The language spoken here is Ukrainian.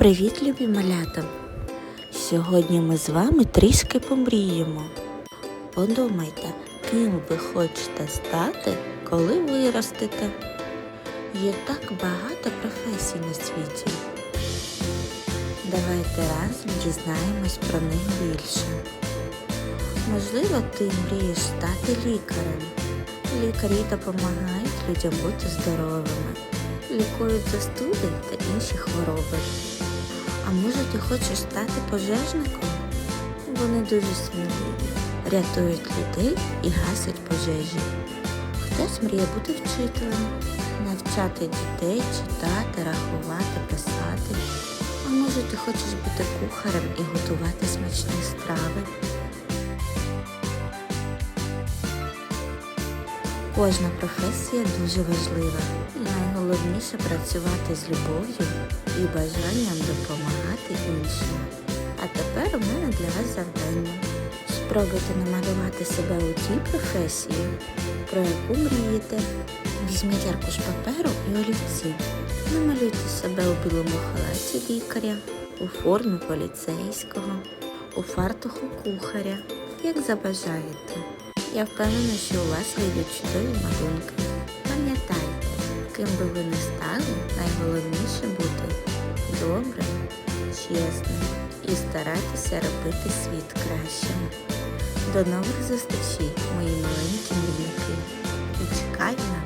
Привіт, любі малята! Сьогодні ми з вами трішки помріємо. Подумайте, ким ви хочете стати, коли виростете. Є так багато професій на світі. Давайте разом дізнаємось про них більше. Можливо, ти мрієш стати лікарем. Лікарі допомагають людям бути здоровими, лікують застуди та інші хвороби. А може ти хочеш стати пожежником? Вони дуже сміливі, рятують людей і гасять пожежі. Хтось мріє бути вчителем, навчати дітей читати, рахувати, писати. А може ти хочеш бути кухарем і готувати смачні страви? Кожна професія дуже важлива. Найголовніше працювати з любов'ю і бажанням допомагати іншим. А тепер у мене для вас завдання. Спробуйте намалювати себе у тій професії, про яку мрієте. Візьміть аркуш паперу і олівці. Намалюйте себе у білому халаті лікаря, у формі поліцейського, у фартуху кухаря, як забажаєте. Я впевнена, що у вас вийдуть чудові малюнки. Пам'ятайте, ким би ви не стали, найголовніше бути добрим, чесним і старайтеся робити світ кращим. До нових зустрічей, мої маленькі малюнки. І чекай на.